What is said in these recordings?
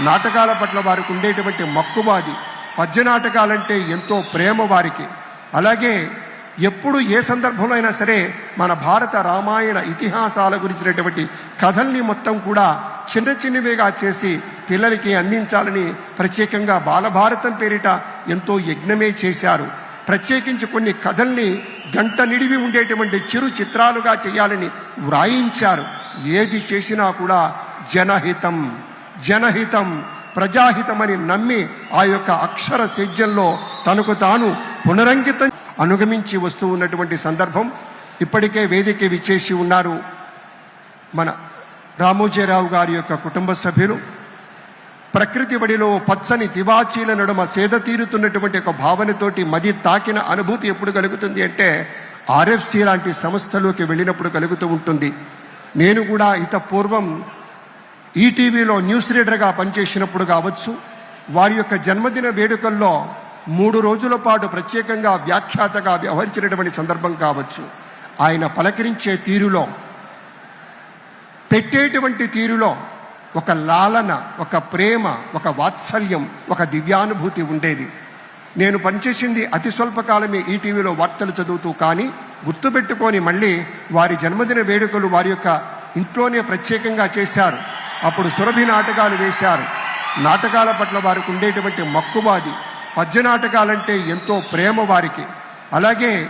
నాటకాల పట్ల వారికి ఉండేటువంటి మక్కువాది పద్య నాటకాలంటే ఎంతో ప్రేమ వారికి. అలాగే ఎప్పుడు ఏ సందర్భంలో అయినా సరే మన భారత రామాయణ ఇతిహాసాల గురించినటువంటి కథల్ని మొత్తం కూడా చిన్న చిన్నవిగా చేసి పిల్లలకి అందించాలని ప్రత్యేకంగా బాలభారతం పేరిట ఎంతో యజ్ఞమే చేశారు. ప్రత్యేకించి కొన్ని కథల్ని గంట నిడివి ఉండేటువంటి చిరు చిత్రాలుగా చేయాలని వ్రాయించారు. ఏది చేసినా కూడా జనహితం. జనహితం ప్రజాహితమని నమ్మి ఆ యొక్క అక్షర సేద్యంలో తనకు తాను పునరంకితం అనుగమించి వస్తూ ఉన్నటువంటి సందర్భం ఇప్పటికే వేదిక విచ్చేసి ఉన్నారు మన రామోజీరావు గారి యొక్క కుటుంబ సభ్యులు. ప్రకృతి బడిలో పచ్చని తివాచీల నడుమ సేద తీరుతున్నటువంటి ఒక భావనతోటి మది తాకిన అనుభూతి ఎప్పుడు కలుగుతుంది అంటే ఆర్ఎఫ్సి లాంటి సంస్థలోకి వెళ్ళినప్పుడు కలుగుతూ ఉంటుంది. నేను కూడా ఇత పూర్వం ఈటీవీలో న్యూస్ రీడర్గా పనిచేసినప్పుడు కావచ్చు వారి యొక్క జన్మదిన వేడుకల్లో మూడు రోజుల పాటు ప్రత్యేకంగా వ్యాఖ్యాతగా వ్యవహరించినటువంటి సందర్భం కావచ్చు. ఆయన పలకరించే తీరులో పెట్టేటువంటి తీరులో ఒక లాలన ఒక ప్రేమ ఒక వాత్సల్యం ఒక దివ్యానుభూతి ఉండేది. నేను పనిచేసింది అతి స్వల్పకాలమే ఈటీవీలో వార్తలు చదువుతూ కానీ గుర్తుపెట్టుకొని మళ్ళీ వారి జన్మదిన వేడుకలు వారి యొక్క ఇంట్లోనే ప్రత్యేకంగా చేశారు. అప్పుడు సురభి నాటకాలు వేశారు. నాటకాల పట్ల వారికి ఉండేటువంటి మక్కువాది పద్య నాటకాలంటే ఎంతో ప్రేమ వారికి. అలాగే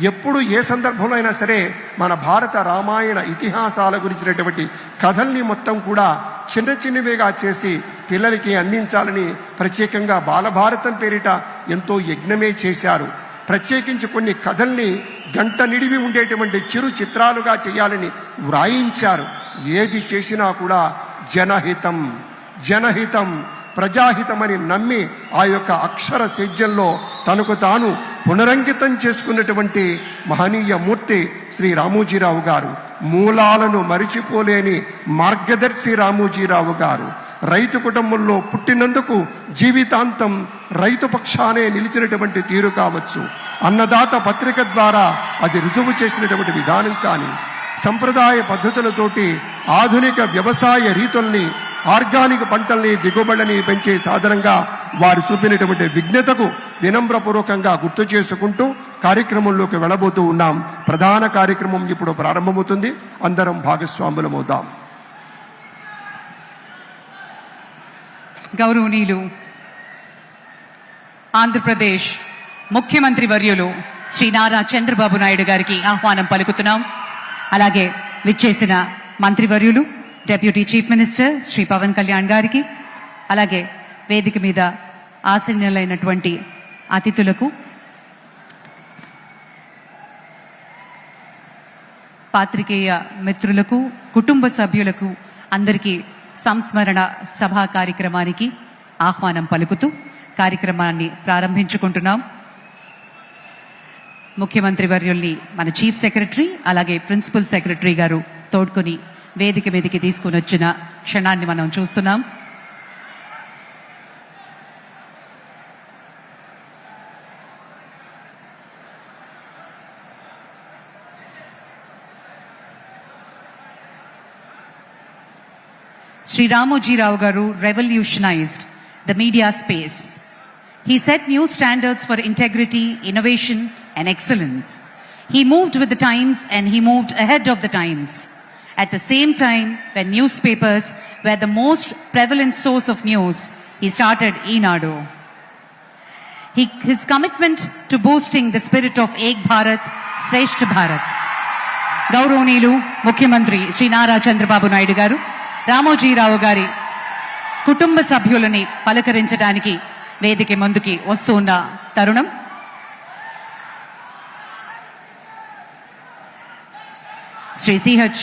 ఎప్పుడు ఏ సందర్భంలో అయినా సరే మన భారత రామాయణ ఇతిహాసాల గురించినటువంటి కథల్ని మొత్తం కూడా చిన్న చిన్నవిగా చేసి పిల్లలకి అందించాలని ప్రత్యేకంగా బాలభారతం పేరిట ఎంతో యజ్ఞమే చేశారు. ప్రత్యేకించి కొన్ని కథల్ని గంట నిడివి ఉండేటువంటి చిరు చిత్రాలుగా చేయాలని వ్రాయించారు. ఏది చేసినా కూడా జనహితం జనహితం ప్రజాహితమని నమ్మి ఆ యొక్క అక్షర సేద్యంలో తనకు తాను పునరంకితం చేసుకున్నటువంటి మహనీయ మూర్తి శ్రీ రామోజీరావు గారు. మూలాలను మరిచిపోలేని మార్గదర్శి రామోజీరావు గారు. రైతు కుటుంబంలో పుట్టినందుకు జీవితాంతం రైతు పక్షానే నిలిచినటువంటి తీరు కావచ్చు. అన్నదాత పత్రిక ద్వారా అది రుజువు చేసినటువంటి విధానం కానీ సంప్రదాయ పద్ధతులతోటి ఆధునిక వ్యవసాయ రీతుల్ని ఆర్గానిక్ పంటల్ని దిగుబడిని పెంచే సాధనంగా వారు చూపినటువంటి విజ్ఞతకు వినమ్రపూర్వకంగా గుర్తు చేసుకుంటూ కార్యక్రమంలోకి వెళ్ళబోతూ ఉన్నాం. ప్రధాన కార్యక్రమం ఇప్పుడు ప్రారంభమవుతుంది. అందరం భాగస్వాములమవుతాం. గౌరవనీయులు ఆంధ్రప్రదేశ్ ముఖ్యమంత్రి వర్యులు శ్రీ నారా చంద్రబాబు నాయుడు గారికి ఆహ్వానం పలుకుతున్నాం. అలాగే విచ్చేసిన మంత్రివర్యులు deputy chief minister Shri Pawan Kalyan గారికి అలాగే వేదిక మీద ఆసీనులైనటువంటి అతిథులకు పాత్రికేయ మిత్రులకు కుటుంబ సభ్యులకు అందరికీ సంస్మరణ సభా కార్యక్రమానికి ఆహ్వానం పలుకుతూ కార్యక్రమాన్ని ప్రారంభించుకుంటున్నాం. ముఖ్యమంత్రి వర్యుల్ని మన చీఫ్ సెక్రటరీ అలాగే ప్రిన్సిపల్ సెక్రటరీ గారు తోడ్కొని వేదిక మీదకి తీసుకుని వచ్చిన క్షణాన్ని మనం చూస్తున్నాం Sri Ramoji Rao Garu revolutionized the media space. He set new standards for integrity, innovation, and excellence. He moved with the times and he moved ahead of the times. At the same time, when newspapers were the most prevalent source of news, he started Enado. He, his commitment to boosting the spirit of Ek Bharat, Shreshth Bharat, గౌరవనీయులు ముఖ్యమంత్రి శ్రీ నారా చంద్రబాబు నాయుడు గారు రామోజీరావు గారి కుటుంబ సభ్యులని పలకరించడానికి వేదిక ముందుకి వస్తూ ఉన్న తరుణం Shri CH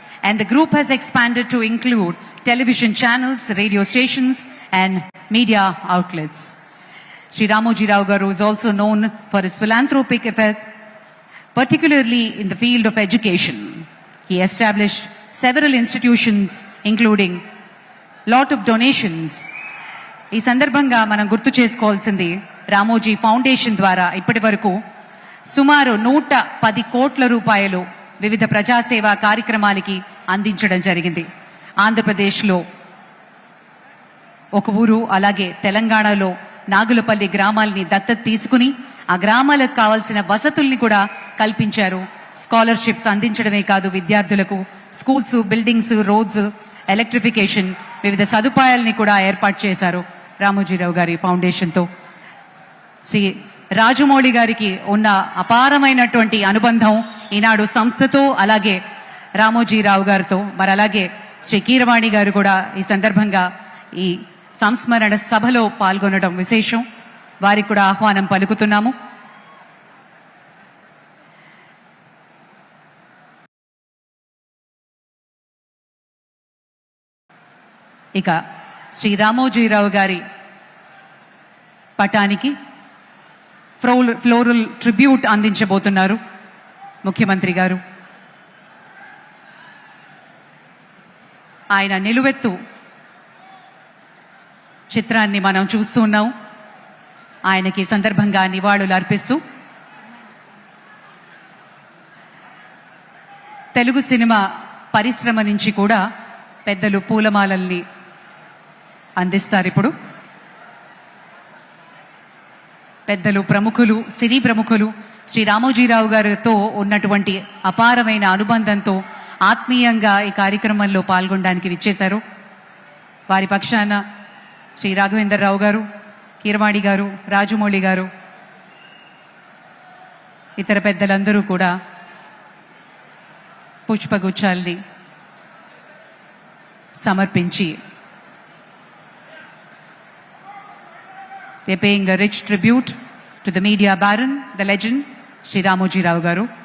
And the group has expanded to include television channels, radio stations, and media outlets. Sri Ramoji Rao Garu is also known for his philanthropic efforts particularly in the field of education. He established several institutions, including lot of donations. ఈ సందర్భంగా మనం గుర్తు చేసుకోవాల్సింది Ramoji foundation ద్వారా ఇప్పటి వరకు సుమారు నూట పది కోట్ల రూపాయలు వివిధ ప్రజాసేవా కార్యక్రమాలకి అందించడం జరిగింది. ఆంధ్రప్రదేశ్లో ఒక ఊరు అలాగే తెలంగాణలో నాగులపల్లి గ్రామాల్ని దత్తత తీసుకుని ఆ గ్రామాలకు కావాల్సిన వసతుల్ని కూడా కల్పించారు. స్కాలర్షిప్స్ అందించడమే కాదు విద్యార్థులకు స్కూల్స్ బిల్డింగ్స్ రోడ్స్ ఎలక్ట్రిఫికేషన్ వివిధ సదుపాయాల్ని కూడా ఏర్పాటు చేశారు రామోజీరావు గారి ఫౌండేషన్తో. శ్రీ రాజమౌళి గారికి ఉన్న అపారమైనటువంటి అనుబంధం ఈనాడు సంస్థతో అలాగే రామోజీరావు గారితో మరి అలాగే శ్రీ కీరవాణి గారు కూడా ఈ సందర్భంగా ఈ సంస్మరణ సభలో పాల్గొనడం విశేషం. వారికి కూడా ఆహ్వానం పలుకుతున్నాము. ఇక శ్రీ రామోజీరావు గారి పటానికి ఫ్లోరల్ ట్రిబ్యూట్ అందించబోతున్నారు ముఖ్యమంత్రి గారు. ఆయన నిలువెత్తు. చిత్రాన్ని మనం చూస్తున్నాం ఆయనకి సందర్భంగా నివాళులు అర్పిస్తూ. తెలుగు సినిమా పరిశ్రమ నుంచి కూడా పెద్దలు పూలమాలల్ని అందిస్తారు ఇప్పుడు. పెద్దలు ప్రముఖులు సినీ ప్రముఖులు శ్రీ రామోజీరావు గారితో ఉన్నటువంటి అపారమైన అనుబంధంతో ఆత్మీయంగా ఈ కార్యక్రమంలో పాల్గొనడానికి విచ్చేశారు. వారి పక్షాన శ్రీ రాఘవేందర్ రావు గారు కీరవాణి గారు రాజమౌళి గారు ఇతర పెద్దలందరూ కూడా పుష్పగుచ్చాల్ని సమర్పించి they paying a rich tribute to the media baron, the legend Shri Ramoji Rao గారు.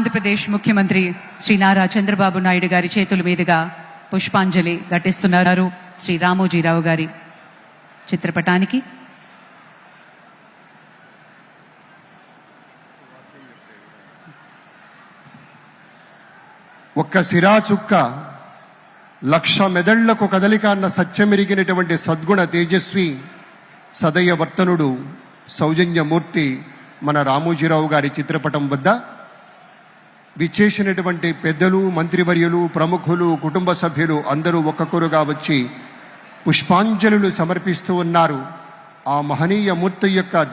ఆంధ్రప్రదేశ్ ముఖ్యమంత్రి శ్రీ నారా చంద్రబాబు నాయుడు గారి చేతుల మీదుగా పుష్పాంజలి ఘటిస్తున్నారు శ్రీ రామోజీరావు గారి చిత్రపటానికి. ఒక్క సిరా చుక్క లక్ష మెదళ్ళకు కదలిక అన్న సత్యమెరిగినటువంటి సద్గుణ తేజస్వి సదయ వర్తనుడు సౌజన్యమూర్తి మన రామోజీరావు గారి చిత్రపటం వద్ద విచ్చేసినటువంటి పెద్దలు మంత్రివర్యులు ప్రముఖులు కుటుంబ సభ్యులు అందరూ ఒక్కొక్కరుగా వచ్చి పుష్పాంజలులు సమర్పిస్తూ ఉన్నారు. ఆ మహనీయ మూర్తి యొక్క